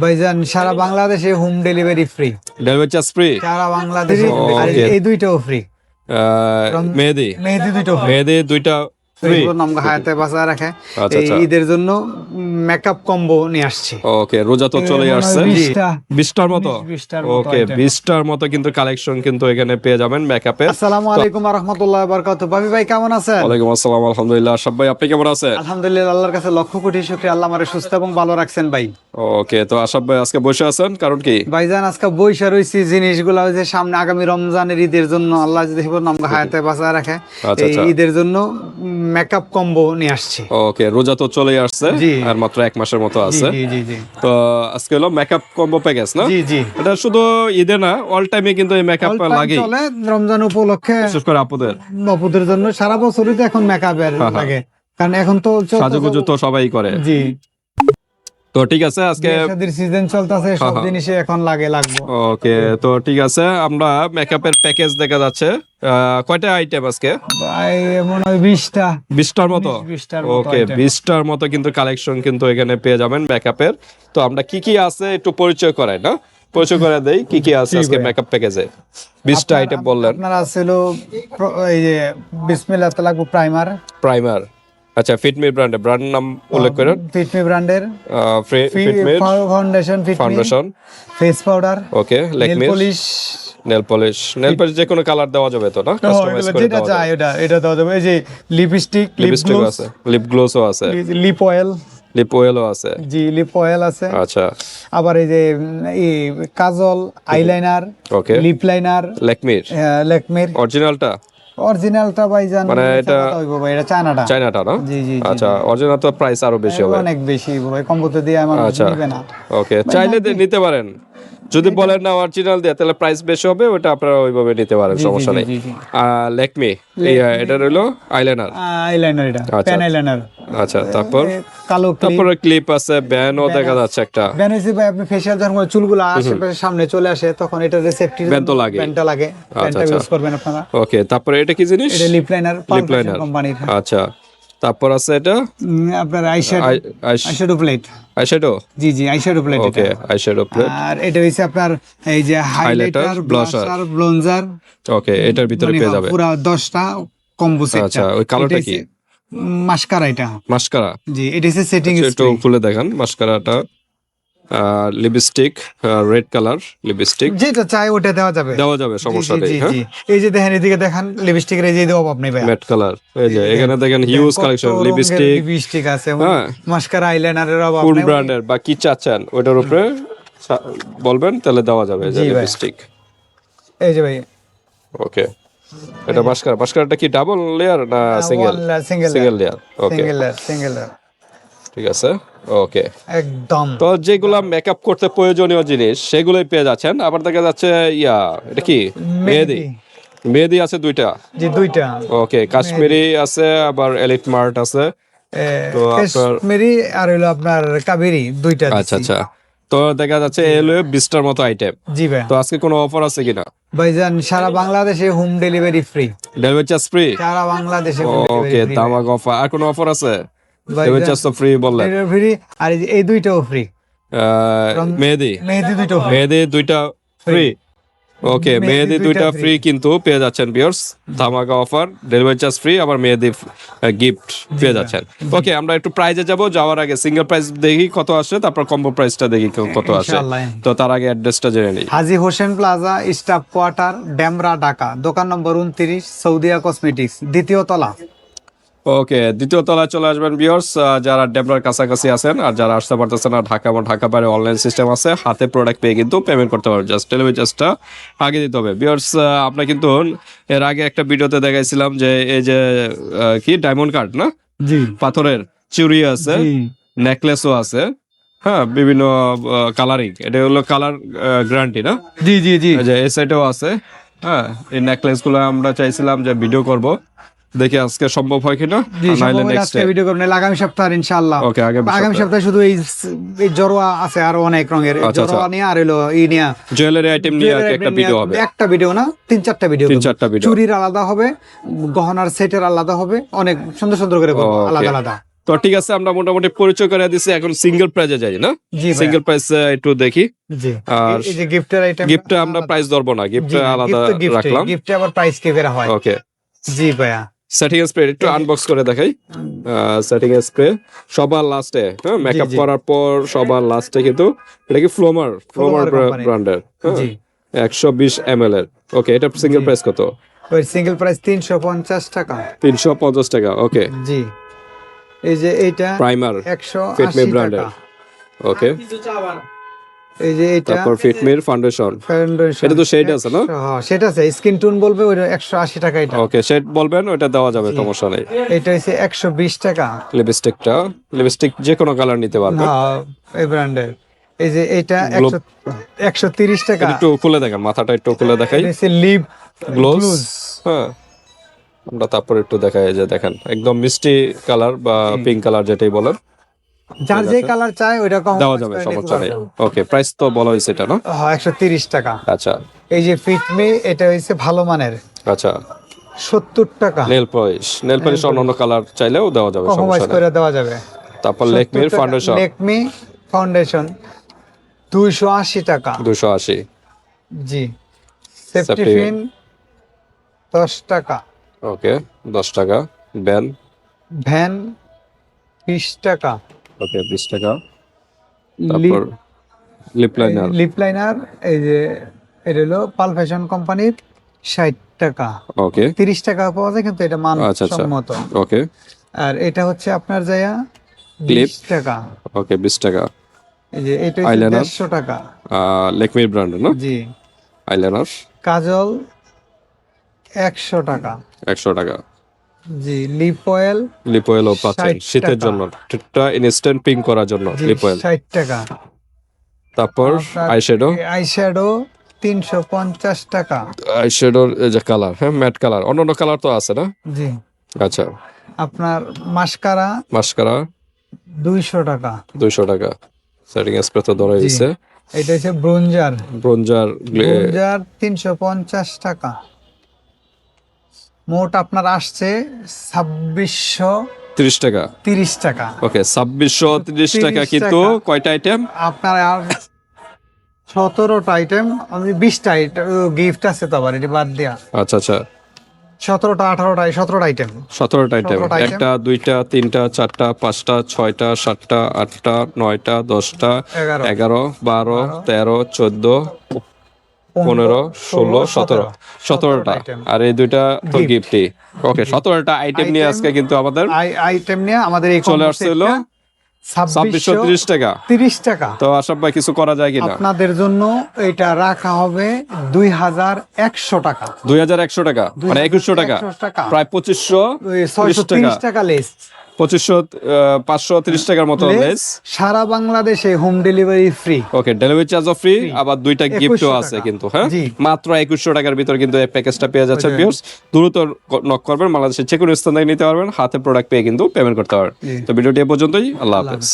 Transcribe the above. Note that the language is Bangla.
ভাইজান সারা বাংলাদেশে home delivery free delivery charge free সারা বাংলাদেশে আর এই দুইটাও ফ্রি মেহেদি? মেহেদি দুইটাও মেহেদি দুইটা ফ্রি হায়াতে বাঁচা রাখে। আচ্ছা, এই আচ্ছা। ঈদের জন্য মেকআপ কম্বো নিয়ে আসছি। ওকে রোজা তো চলে আসছে। বিশটার মতো? ওকে বিশটার মতো কিন্তু কালেকশন কিন্তু এখানে পেয়ে যাবেন মেকআপের আসসালামু আলাইকুম রহমতুল্লাহ বারকাত। ভাবি ভাই কেমন আছেন? ওয়ালাইকুম আসসালাম আলহামদুলিল্লাহ। সব ভাই আপনি কেমন আছেন? আলহামদুলিল্লাহ আল্লাহর কাছে লক্ষ কোটি শুকরিয়া। আল্লাহ আমারে সুস্থ এবং ভালো রাখছেন ভাই। ওকে তো আশাব ভাই আজকে বসে আছেন? কারণ কি? ভাইজান আজকে বৈশা রয়েছি জিনিসগুলো ওই যে সামনে আগামী রমজানের ঈদের জন্য আল্লাহ যদি আমরা হায়াতে বাঁচা রাখে। এই আচ্ছা। ঈদের জন্য মেকআপ কম্বো নিয়ে আসছি। ওকে রোজা তো চলে আসছে আর মাত্র এক মাসের মতো আছে। তো আজকে হলো মেকআপ কম্বো প্যাকেজ না? জি জি। এটা শুধু ঈদে না অল টাইমে কিন্তু এই মেকআপ লাগে চলে রমজান উপলক্ষে। বিশেষ করে আপুদের। আপুদের জন্য সারা বছরই তো এখন মেকআপের। লাগে। কারণ এখন তো সাজুগুজু তো সবাই করে। জি। তো ঠিক আছে আজকে সিজন চলতেছে সব হ্যাঁ, হ্যাঁ। জিনিসে এখন লাগে লাগবে। ওকে তো ঠিক আছে আমরা মেকআপের প্যাকেজ দেখা যাচ্ছে। কয়টা আইটেম আজকে? ভাই মনে হয় বিশটা। বিশটার মতো? ওকে। বিশটার মতো কিন্তু কালেকশন কিন্তু এখানে পেয়ে যাবেন মেকআপের তো আমরা কি কি আছে একটু পরিচয় করাই না? পরিচয় করে দেই কি কি আছে আজকে মেকআপ প্যাকেজে বিশটা আইটেম বললেন। আপনারা ছিল এই যে বিসমিল্লাহ লাগবে প্রাইমার প্রাইমার আচ্ছা ফিটমি ব্র্যান্ডের ব্র্যান্ড নাম উল্লেখ করেন। ফিটমি ব্র্যান্ডের fit me foundation fit me foundation face powder okay Lakme polish nail polish nail polish যে কোনো কালার দেওয়া যাবে তো না? কাস্টমাইজ করে যেটা চাই ওটা এটা দেওয়া যাবে। এই যে লিপস্টিক লিপ লিপস্টিক আছে লিপ গ্লোসও আছে। লিপ অয়েল লিপ অয়েলও আছে। জি লিপ অয়েল আছে। আচ্ছা। আবার এই যে এই kajal eyeliner okay lip liner লেকমির লেকমির অরিজিনালটা অরিজিনালটা ভাইজান মানে এটা- হইবো ভাই এটা চায়নাটা চায়নাটা না? জি, জি, আচ্ছা অরিজিনাল তো প্রাইস আরও বেশি হবে। অনেক বেশি ভাই কম্বোতে দিয়ে আমার আচ্ছা নিবে না ওকে চাইলে নিতে পারেন। যদি বলেন না অরিজিনাল দিয়ে তাহলে প্রাইস বেশি হবে ওটা আপনারা ওইভাবে নিতে পারেন সমস্যা নেই। আর। লেকমি এটা রইল আইলাইনার আইলাইনার এটা প্যান আইলাইনার আচ্ছা তারপর? কালো তারপরে ক্লিপ আছে ব্যানও দেখা যাচ্ছে একটা। ব্যান হয়েছে ভাই আপনি ফেশিয়াল যখন চুলগুলো আশেপাশে সামনে চলে আসে তখন এটা রেসেপ্টিভ ব্যান তো লাগে। ব্যানটা লাগে। ব্যানটা আচ্ছা। ইউজ করবেন আপনারা। ওকে তারপরে এটা কি জিনিস? এটা লিপ লাইনার লিপ লাইনার কোম্পানির আচ্ছা তারপর আছে এটা? আপনার আইশ্যাডো আইশ্যাডো প্লেট আইশ্যাডো জি জি eyeshadow plate okay eyeshadow plate আর এটা হচ্ছে আপনার এই যে হাইলাইটার। ব্লাশার ব্লঞ্জার ওকে এটার ভিতরে পেয়ে যাবে। পুরো 10টা কম্বো সেট আচ্ছা, ওই কালারটা কি? মাস্কারা এটা। মাস্কারা। জি এটা হচ্ছে সেটিং একটু খুলে দেখান মাস্কারাটা। লিপস্টিক রেড কালার লিপস্টিক যেটা চাই ওটা দেওয়া যাবে। দেওয়া যাবে সমস্যা নেই হ্যাঁ? এই যে দেখেন এদিকে দেখান লিপস্টিকের এই যে অভাব নেই ভাই ম্যাট কালার এই যে এখানে দেখেন হিউজ কালেকশন লিপস্টিক লিপস্টিক আছে হ্যাঁ। মাস্কারা আইলাইনারের অভাব কোন ব্র্যান্ডের বা কি চাচ্ছেন ওইটার উপরে বলবেন তাহলে দেওয়া যাবে। লিপস্টিক এই যে ভাই। ওকে এটা মাস্কারা মাস্কারাটা কি ডাবল লেয়ার না single single single layer okay single single ঠিক আছে ওকে একদম। তো যেগুলা মেকআপ করতে প্রয়োজনীয় জিনিস সেগুলোই পেয়ে যাচ্ছেন। আবার দেখা যাচ্ছে ইয়া এটা কি? মেহেদি। মেহেদি। আছে দুইটা? জি দুইটা। ওকে কাশ্মীরি আছে আবার এলিট মার্ট আছে। তো আপনার- কাশ্মীরি আর হলো আপনার কাবেরি দুইটা আচ্ছা আচ্ছা। তো দেখা যাচ্ছে এলো বিশটার মতো আইটেম জি ভাই তো আজকে কোনো অফার আছে কিনা? ভাইজান সারা বাংলাদেশে home delivery free delivery charge free সারা বাংলাদেশে ওকে তামাক অফার আর কোনো অফার আছে? ডেলিভারি চার্জ তো ফ্রি বললেন। ফ্রি আর এই দুইটাও ফ্রি মেহেদি। মেহেদি দুইটাও। মেহেদি দুইটা ফ্রি ওকে মেহেদি দুইটা ফ্রি কিন্তু পেয়ে যাচ্ছেন বিয়ার্স ধামাকা অফার ডেলিভারি চার্জ ফ্রি আবার মেহেদি গিফট পেয়ে যাচ্ছেন। ওকে আমরা একটু প্রাইজে যাব যাওয়ার আগে সিঙ্গেল প্রাইস দেখি কত আসে তারপর কম্বো প্রাইসটা দেখি কত আসে। তো তার আগে অ্যাড্রেসটা জেনে নিই। Haji Hossain plaza staff quarter Demra Dhaka. দোকান নম্বর উনত্রিশ সৌদিয়া কসমেটিক্স দ্বিতীয় তলা। ওকে দ্বিতীয় তলায় চলে আসবেন বিয়ার্স যারা ডেমরার কাছাকাছি আছেন আর যারা আসতে পারতেছেন না ঢাকা বা ঢাকা বাইরে অনলাইন সিস্টেম আছে হাতে প্রোডাক্ট পেয়ে কিন্তু পেমেন্ট করতে পারবেন। জাস্ট ডেলিভারি চার্জটা আগে দিতে হবে। বিয়ার্স আমরা কিন্তু এর আগে একটা ভিডিওতে দেখাইছিলাম যে এই যে কি ডায়মন্ড কার্ড না? জি। পাথরের চুড়ি আছে নেকলেসও আছে হ্যাঁ বিভিন্ন কালারিং এটা হলো কালার গ্যারান্টি না? জি জি জি। এই সাইডেও আছে হ্যাঁ এই নেকলেসগুলো আমরা চাইছিলাম যে ভিডিও করব। দেখি আজকে সম্ভব হয় কিনা? নাইলে নেক্সট আজকে ভিডিও করবেন আগামী সপ্তাহে ইনশাআল্লাহ। ওকে আগে আগামী সপ্তাহে। শুধু এই এই জরোয়া আছে আর অনেক রঙের। এই আচ্ছা, জরোয়া নিয়ে আর হলো ই নিয়ে। জুয়েলারি আইটেম নিয়ে আর একটা ভিডিও হবে? একটা ভিডিও না তিন চারটা ভিডিও তিন চারটা ভিডিও চুরির আলাদা হবে গহনার সেটের আলাদা হবে অনেক সুন্দর সুন্দর করে করব. আলাদা আলাদা। তো ঠিক আছে আমরা মোটামুটি পরিচয় করে দিছি এখন সিঙ্গেল প্রাইজে যাই না? সিঙ্গেল প্রাইস একটু দেখি। জি। আর এই যে গিফটের আইটেম গিফটে আমরা প্রাইস ধরবো না গিফট আলাদা রাখলাম। গিফটে আবার প্রাইস কে বেরা হয়। ওকে জি ভাইয়া। সেটিং স্প্রে একটু আনবক্স করে দেখাই। সেটিং স্প্রে সবার লাস্টে হ্যাঁ মেকআপ করার পর সবার লাস্টে কিন্তু এটা কি ফ্লোমার ফ্লোমার ব্র্যান্ডের জি। একশো বিশ এম এল এর। ওকে এটা সিঙ্গেল প্রাইস কত? ওই সিঙ্গেল প্রাইস তিনশো পঞ্চাশ টাকা। তিনশো পঞ্চাশ টাকা ওকে জি। এই যে এইটা প্রাইমার একশো ফিটমি ব্র্যান্ডের টাকা। ওকে এই যে এইটা তারপর ফিটমির ফাউন্ডেশন এটা তো shade আছে না? একশো- হ্যাঁ, সেটা আছে। স্কিন টোন বলবে ওইটা একশো আশি টাকা এটা। ওকে সেট বলবেন ওটা দেওয়া যাবে সমস্যা নেই। এটা একশো বিশ টাকা। লিপস্টিকটা লিপস্টিক যে কোনো কালার নিতে পারবেন। হ্যাঁ, এই ব্র্যান্ডের এই যে এটা Globe- একশো একশো তিরিশ টাকা। একটু খুলে দেখেন মাথাটা একটু খুলে দেখাই। এটা হচ্ছে লিপ গ্লোজ হ্যাঁ। আমরা তারপর একটু দেখাই যে দেখেন একদম মিষ্টি কালার বা পিঙ্ক কালার যেটাই বলেন। যার যে কালার চাই ওইটা কম দেওয়া যাবে সমস্যা নেই। ওকে প্রাইস তো বলা হয়েছে এটা না? একশো তিরিশ টাকা। আচ্ছা। এই যে ফিটমি এটা হচ্ছে ভালো মানের। আচ্ছা। সত্তর টাকা। নেল পলিশ নেল পলিশ অন্যান্য কালার চাইলেও দেওয়া যাবে সমস্যা নেই। করে দেওয়া যাবে। তারপর লেকমির ফাউন্ডেশন লেকমি ফাউন্ডেশন দুইশো আশি টাকা। দুশো আশি। জি। সেফটি ফিন দশ টাকা। ওকে দশ টাকা। ব্যান ভ্যান বিশ টাকা। ওকে বিশ টাকা। তারপর লিপ লাইনার লিপ লাইনার এই যে এটা হলো পাল ফ্যাশন কোম্পানির ষাট টাকা। ওকে তিরিশ টাকা পাওয়া যায় কিন্তু এটা মান আচ্ছা, আচ্ছা। ওকে আর এটা হচ্ছে আপনার Clip? বিশ টাকা। ওকে বিশ টাকা। এই যে এটা হচ্ছে Eyeliner? দেড়শো টাকা। লেকমির ব্র্যান্ডের না? জি। আইলাইনার কাজল একশো টাকা। একশো টাকা। জি লিপ অয়েল লিপ অয়েলও পাচ্ছেন শীতের জন্য। ইনস্ট্যান্ট পিঙ্ক করার জন্য লিপ অয়েল ষাট টাকা। তারপর আইশ্যাডো আইশ্যাডো তিনশো পঞ্চাশ টাকা। আইশ্যাডোর যে কালার হ্যাঁ ম্যাট কালার অন্যান্য কালার তো আছে না? জি। আচ্ছা। আপনার মাস্কারা মাস্কারা দুইশো টাকা। দুইশো টাকা। সেটিং স্প্রে তো ধরা জি। হয়েছে এটা হচ্ছে ব্রোঞ্জার। ব্রোঞ্জার ব্রোঞ্জার তিনশো পঞ্চাশ টাকা। মোট আপনার আসছে ছাব্বিশশো তিরিশ টাকা। তিরিশ টাকা। ওকে ছাব্বিশশো তিরিশ টাকা কিন্তু কয়টা আইটেম আপনার আর সতেরোটা আইটেম আমি বিশটা গিফট আছে তো আবার এটা বাদ দিয়া। আচ্ছা আচ্ছা। সতেরোটা আঠারোটা সতেরোটা আইটেম সতেরোটা আইটেম একটা দুইটা তিনটা চারটা পাঁচটা ছয়টা সাতটা আটটা নয়টা দশটা এগারো। বারো। তেরো চোদ্দ পনেরো ষোলো সতেরো। সতেরোটা আর এই দুইটা তো গিফটই ওকে সতেরোটা আইটেম নিয়ে আজকে কিন্তু আমাদের আইটেম নিয়ে আমাদের এই চলে আসছে হলো ছাব্বিশশো তিরিশ টাকা। তিরিশ টাকা। তো আশাফ ভাই কিছু করা যায় কিনা? আপনাদের জন্য এটা রাখা হবে দুই হাজার একশো টাকা। দুই হাজার একশো টাকা মানে একুশশো টাকা। প্রায় পঁচিশশো ছয়শো টাকা। টাকা লেস পঁচিশশো পাঁচশো তিরিশ টাকার মতো লেস। সারা বাংলাদেশে home delivery free okay delivery চার্জও ফ্রি আবার দুইটা গিফটও 2100 আছে কিন্তু হ্যাঁ? মাত্র একুশশো টাকার ভিতর কিন্তু এই প্যাকেজটা পেয়ে যাচ্ছে যে- দ্রুত নক করবেন বাংলাদেশের যে কোনো স্থান থেকে নিতে পারবেন হাতে প্রোডাক্ট পেয়ে কিন্তু পেমেন্ট করতে পারবেন। তো ভিডিওটি এ পর্যন্তই আল্লাহ হাফেজ।